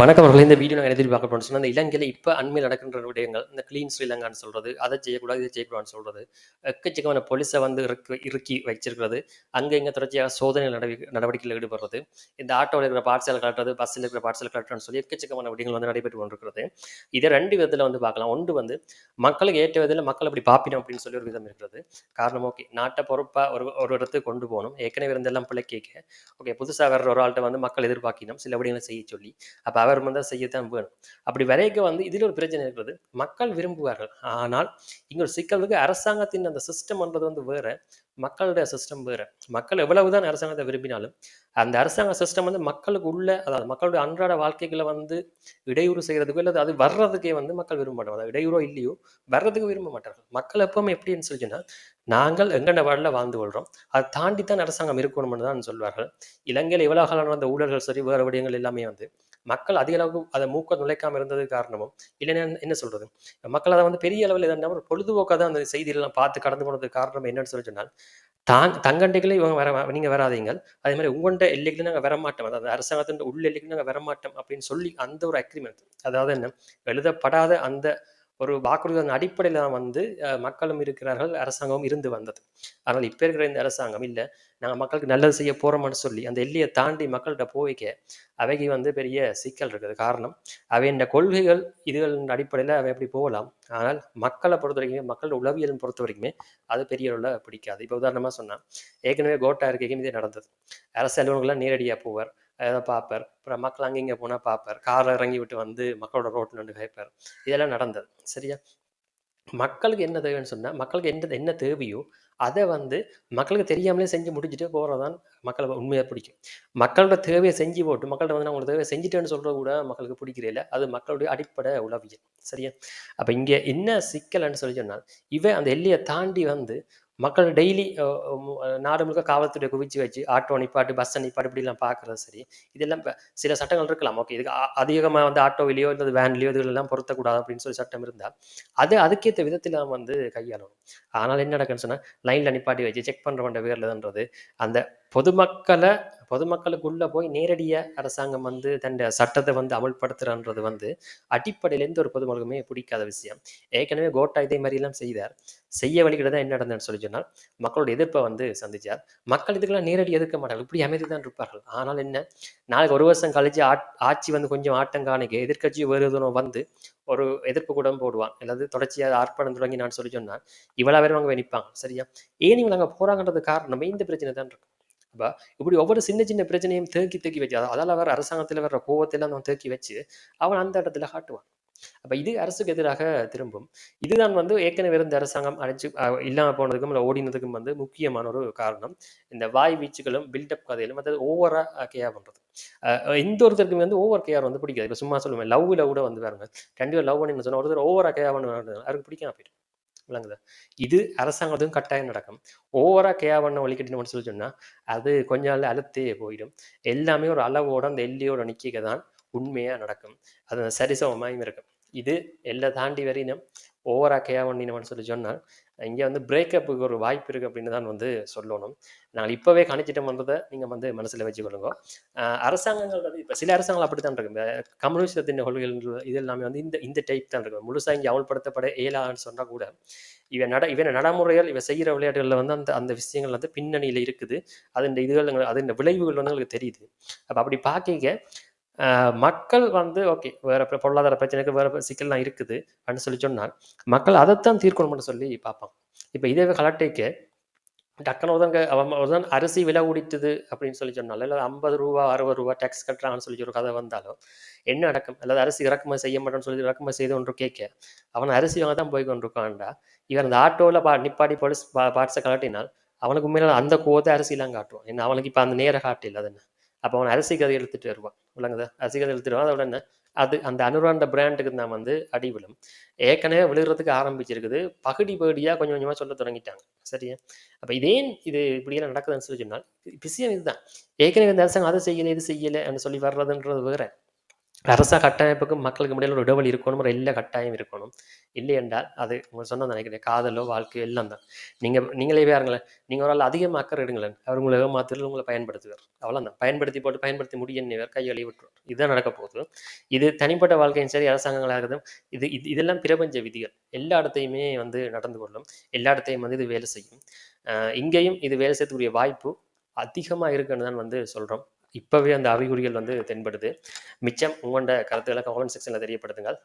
வணக்கம் அவர்கள் இந்த வீடியோ நான் எதிர்பார்க்க போறேன்னு சொன்னா, இந்த இலங்கையில் இப்போ அண்மையில் நடக்கின்ற விடயங்கள், இந்த கிளீன் ஸ்ரீலங்கான்னு சொல்றது, அதை செய்யக்கூடாது, இதை செய்யக்கூடாதுன்னு சொல்றது, எக்கச்சக்கமான போலீஸை வந்து இறுக்கி இறுக்கி வச்சிருக்கிறது, அங்க இங்க தொடர்ச்சியாக சோதனை நடவ நடவடிக்கையில் ஈடுபடுறது, இந்த ஆட்டோவில் இருக்கிற பார்சல் கலட்டுறது பஸ்ஸில் இருக்கிற பார்சல் கலட்டுறன்னு சொல்லி எக்கச்சக்கமான விடயங்கள் வந்து நடைபெற்று கொண்டிருக்கிறது. இத 2 விதத்துல வந்து பார்க்கலாம். ஒன்று வந்து மக்களுக்கு ஏற்ற விதத்துல மக்கள் அப்படி பார்ப்பினம் அப்படின்னு சொல்லி ஒரு விதம் இருக்கிறது. காரணம் ஓகே, நாட்டை பொறுப்பா ஒரு ஒரு இடத்துக்கு கொண்டு போகணும் ஏற்கனவே இருந்தெல்லாம் கேட்க ஓகே புதுசாக வர்ற ஒரு ஆள்கிட்ட வந்து மக்கள் எதிர்பார்க்கணும் சில விடயங்களை செய்ய சொல்லி. அப்ப அவர் தான் செய்யத்தான் வேணும். அப்படி வரைக்க வந்து இதில் ஒரு பிரச்சனை இருக்கிறது. மக்கள் விரும்புவார்கள். ஆனால் இங்கே ஒரு சிக்கல் அரசாங்கத்தின் அந்த சிஸ்டம்ன்றது வந்து வேற. மக்களுடைய சிஸ்டம் வேற. மக்கள் எவ்வளவுதான் அரசாங்கத்தை விரும்பினாலும், அந்த அரசாங்க சிஸ்டம் வந்து மக்களுக்கு உள்ள அதாவது மக்களுடைய அன்றாட வாழ்க்கைகளை வந்து இடையூறு செய்றதுக்கோ, இல்லை அது வர்றதுக்கே வந்து மக்கள் விரும்ப மாட்டாங்க. அதாவது இடையூறோ இல்லையோ, வர்றதுக்கு விரும்ப மாட்டார்கள். மக்கள் எப்பவுமே எப்படின்னு சொல்லி நாங்கள் எங்கண்ட வாழ்ல வாழ்ந்து கொள்கிறோம் அதை தாண்டி தான் அரசாங்கம் இருக்கணும்னு தான் சொல்வார்கள். இலங்கையில் எவ்வளோ காலம் நடந்த ஊழல்கள் சரி, வேறு விடயங்கள் எல்லாமே வந்து மக்கள் அதிக அளவுக்கு அதை மூக்க நுழைக்காமல் இருந்தது காரணமும், இல்லைன்னா என்ன சொல்றது? மக்கள் அதை வந்து பெரிய அளவுல எதனா ஒரு பொழுதுபோக்காக தான் அந்த செய்திகள்லாம் பார்த்து கடந்து போனதுக்கு காரணம் என்னன்னு சொல்லி சொன்னால், தாங் தங்கண்டைகளை இவங்க வர நீங்க வராதீங்க அதே மாதிரி உங்கண்ட எல்லைக்கு நாங்கள் வரமாட்டோம். அதாவது அரசாங்கத்தின் உள்ள எல்லைக்கு நாங்க வரமாட்டோம் அப்படின்னு சொல்லி அந்த ஒரு அக்ரிமெண்ட் அதாவது என்ன? எழுதப்படாத அந்த ஒரு வாக்குறுதியின் அடிப்படையில் தான் வந்து மக்களும் இருக்கிறார்கள், அரசாங்கமும் இருந்து வந்தது. ஆனால் இப்போ இருக்கிற இந்த அரசாங்கம் இல்லை நாங்கள் மக்களுக்கு நல்லது செய்ய போகிறோம்னு சொல்லி, அந்த எல்லையை தாண்டி மக்கள்கிட்ட போய்க்க, அவைக்கு வந்து பெரிய சிக்கல் இருக்குது. காரணம், அவையின் கொள்கைகள் இதுகளின் அடிப்படையில் அவை அப்படி போகலாம். ஆனால் மக்களை பொறுத்த பொறுத்தவரைக்கும், மக்களோட உளவியல் பொறுத்தவரைக்குமே அது பெரிய அளவில் பிடிக்காது. இப்போ உதாரணமாக சொன்னால் ஏற்கனவே கோட்டா இருக்கைக்கும் இதே நடந்தது. அரசு அலுவலர்கள்லாம் நேரடியாக போவார். அதை பார்ப்பார். அப்புறம் மக்கள் அங்கே இங்கே போனால் பார்ப்பார். காரை இறங்கி விட்டு வந்து மக்களோட ரோட்டில் நின்று கேட்பார் இதெல்லாம் நடந்தது. சரியா? மக்களுக்கு என்ன தேவைன்னு சொன்னால் மக்களுக்கு எந்த என்ன தேவையோ, அதை வந்து மக்களுக்கு தெரியாமலே செஞ்சு முடிச்சுட்டு போகிறதான் மக்களை உண்மையாக பிடிக்கும். மக்களோட தேவையை செஞ்சு போட்டு, மக்கள்கிட்ட வந்து நான் உங்களுக்கு தேவையை செஞ்சுட்டேன்னு சொல்கிற கூட மக்களுக்கு பிடிக்கிறதில்ல. அது மக்களுடைய அடிப்படை உளவியல். சரியா? அப்போ இங்கே என்ன சிக்கல்ன்னு சொல்லி சொன்னால், இவன் அந்த எல்லையை தாண்டி வந்து மக்கள் டெய்லி மு நாடு முழுக்க காவல்துறை குவிச்சு வச்சு, ஆட்டோ நிப்பாட்டு, பஸ்ஸை நிப்பாட்டு இப்படிலாம் பார்க்கிறது சரி. இதெல்லாம் சில சட்டங்கள் இருக்கலாம். ஓகே இதுக்கு அதிகமாக வந்து ஆட்டோவிலையோ இல்லை வேன்லையோ இதுலலாம் பொருத்தக்கூடாது அப்படின்னு சொல்லி சட்டம் இருந்தால் அது அதுக்கேற்ற விதத்தில் நம்ம வந்து கையாளணும். ஆனால் என்ன நடக்குன்னு சொன்னால் லைனில் நிப்பாட்டி வச்சு செக் பண்றவன்ட வேர்லதுன்றது அந்த பொதுமக்களை பொதுமக்களுக்குள்ளே போய் நேரடியாக அரசாங்கம் வந்து தன் சட்டத்தை வந்து அமல்படுத்துறன்றது வந்து, அடிப்படையிலேருந்து ஒரு பொதுமக்களுமே பிடிக்காத விஷயம். ஏற்கனவே கோட்டா இதே மாதிரிலாம் செய்தார். செய்ய வழிகிட்ட தான் என்ன நடந்ததுன்னு சொல்லி சொன்னால், மக்களோட எதிர்ப்பை வந்து சந்திச்சார். மக்கள் இதுக்கெல்லாம் நேரடி எதிர்க்க மாட்டார்கள். இப்படி அமைதி தான் இருப்பார்கள். ஆனால் என்ன, நாளைக்கு ஒரு வருஷம் கழிச்சு ஆட் ஆட்சி வந்து கொஞ்சம் ஆட்டம் காணிக்க, எதிர்க்கட்சி வேறு வந்து ஒரு எதிர்ப்பு கூடம் போடுவான். அல்லது தொடர்ச்சியாக ஆர்ப்பாட்டம் நான் சொல்லி சொன்னால் இவ்வளவு பேரும் அங்கே நிற்பாங்க சரியா? ஏன் இவங்க அங்கே போறாங்கன்றது காரணமே இந்த பிரச்சனை தான் இருக்கும் அப்போ இப்படி ஒவ்வொரு சின்ன சின்ன பிரச்சனையும் தேக்கி தேக்கி வச்சு, அதால் வர அரசாங்கத்தில் வர்ற கோவத்தெல்லாம் அவன் தேக்கி வச்சு, அவன் அந்த இடத்துல காட்டுவான். அப்ப இது அரசுக்கு எதிராக திரும்பும். இதுதான் வந்து ஏற்கனவே இருந்த அரசாங்கம் அழிச்சு இல்லாமல் போனதுக்கும், இல்ல ஓடினதுக்கும் வந்து முக்கியமான ஒரு காரணம். இந்த வாய் வீச்சுகளும், பில்டப் கதையிலும் அதாவது ஓவராக கேர் பண்றது. எந்த ஒருத்தருக்குமே வந்து ஓவர் கேர் வந்து பிடிக்காது. இப்ப சும்மா சொல்லுவேன். லவ் கூட வந்து பாருங்க. 2 லவ் பண்ணி சொன்னால் ஒருத்தர் ஓவரா கேர் பண்ண அவருக்கு பிடிக்காம போயிடும். விளங்குதா? இது அரசாங்கத்துக்கும் கட்டாயம் நடக்கும். ஓவரா கேர் பண்ண வழிகட்டினோம்னு சொல்லி சொன்னா, அது கொஞ்ச நாள்ல அலுத்தே போயிடும். எல்லாமே ஒரு அளவோட, அந்த எல்லையோட நிக்கைக்க தான் உண்மையா நடக்கும். அது சரிசமமாயும் இருக்கும். இது எல்லை தாண்டி வரையினும் ஓவரா கேர் பண்ணினோம்னு சொல்லி சொன்னா, இங்க வந்து பிரேக்கப்புக்கு ஒரு வாய்ப்பு இருக்கு அப்படின்னு தான் வந்து சொல்லணும். நாங்க இப்பவே கணிச்சிட்டோம்ன்றத நீங்கள் வந்து மனசுல வச்சுக்கொள்ளுங்க. அரசாங்கங்கள் வந்து இப்ப சில அரசாங்கங்கள் அப்படித்தான் இருக்கு. இந்த கொள்கைகள் இது எல்லாமே வந்து இந்த இந்த டைப் தான் இருக்கு. முழுசா இங்கே அமல்படுத்தப்பட இயலான்னு சொன்னா கூட, இவன் நட இவன் நடைமுறைகள், இவன் செய்யற விளையாட்டுகள்ல வந்து அந்த அந்த விஷயங்கள் வந்து பின்னணியில இருக்குது. அதன் இதுகள் அதன் விளைவுகள் வந்து எங்களுக்கு தெரியுது. அப்ப அப்படி பார்க்கைக்க, மக்கள் வந்து ஓகே வேற பொருளாதார பிரச்சனைக்கு வேற சிக்கல்லாம் இருக்குது அப்படின்னு சொல்லி சொன்னால் மக்கள் அதைத்தான் தீர்க்கணும்னு சொல்லி பார்ப்பான் இப்போ இதே கலட்டைக்க, டக்குன்னு ஒருத்தங்க அவன் ஒருத்தன் அரிசி விலை கூடிட்டுது அப்படின்னு சொல்லி சொன்னாலும், இல்லை ஐம்பது ரூபா அறுபது ரூபா டேக்ஸ் கட்டுறாங்கன்னு சொல்லி ஒரு கதை வந்தாலும், என்ன நடக்கும்? அல்லது அரிசி இறக்குமதி செய்ய மாட்டேன்னு சொல்லி இறக்குமதி செய்து ஒன்று கேட்க, அவன் அரிசி வாங்க தான் போய் கொண்டிருக்கான்டா. இவன் அந்த ஆட்டோவில் பா நிப்பாடி போலீஸ் பா பார்ட்ஸ கலட்டினால் அவனுக்கு உண்மையில அந்த கோவத்தை அரிசிலாம் காட்டுவான். ஏன்னா அவனுக்கு இப்போ அந்த நேர காட்டில அது என்ன. அப்போ அவன் அரிசி கதை எடுத்துட்டு வருவான். விளங்குதா? அரிசி கதை எடுத்துட்டு வருவான். அதோட என்ன, அது அந்த அனுராண்ட பிராண்டுக்கு தான் வந்து அடி விழும். ஏற்கனவே விழுகிறதுக்கு ஆரம்பிச்சிருக்குது. பகுடி பகுடியாக கொஞ்சம் கொஞ்சமாக சொல்லத் தொடங்கிட்டாங்க. சரியா? அப்போ இதே இது இப்படியெல்லாம் நடக்குதுன்னு சொல்லி சொன்னால், விஷயம் இதுதான். ஏற்கனவே இந்த அரசாங்கம் அதை செய்யலை இது செய்யலன்னு சொல்லி வர்றதுன்றது வேற. அரச கட்டமைப்புக்கும் மக்களுக்கு இடையில ஒரு இடைவெளி இருக்கணும் ஒரு எல்லா கட்டாயம் இருக்கணும். இல்லை என்றால் அது உங்க சொன்ன நினைக்கிறேன். காதலோ வாழ்க்கையோ எல்லாம் தான். நீங்க நீங்களே பாருங்களேன். நீங்க ஒரு ஆள் அதிகமாக அக்கறை எடுங்களேன். அவர் உங்களை ஏமாத்துறது உங்களை பயன்படுத்துவார். அவ்வளோதான் பயன்படுத்தி போட்டு பயன்படுத்தி முடிய கையொழி விட்டுருவார். இதுதான் நடக்க போகுது. இது தனிப்பட்ட வாழ்க்கையும் சரி அரசாங்கங்களாக இருக்கட்டும் இது இது இதெல்லாம் பிரபஞ்ச விதிகள். எல்லா இடத்தையுமே வந்து நடந்து கொள்ளும். எல்லா இடத்தையும் வந்து இது வேலை செய்யும். இங்கேயும் இது வேலை செய்யக்கூடிய வாய்ப்பு அதிகமாக இருக்குன்னு தான் வந்து சொல்கிறோம் இப்போவே அந்த அறிகுறிகள் வந்து தென்படுது. மிச்சம் உங்களோட கருத்துக்களை கமெண்ட் செக்ஷனில் தெரியப்படுத்துங்கள்.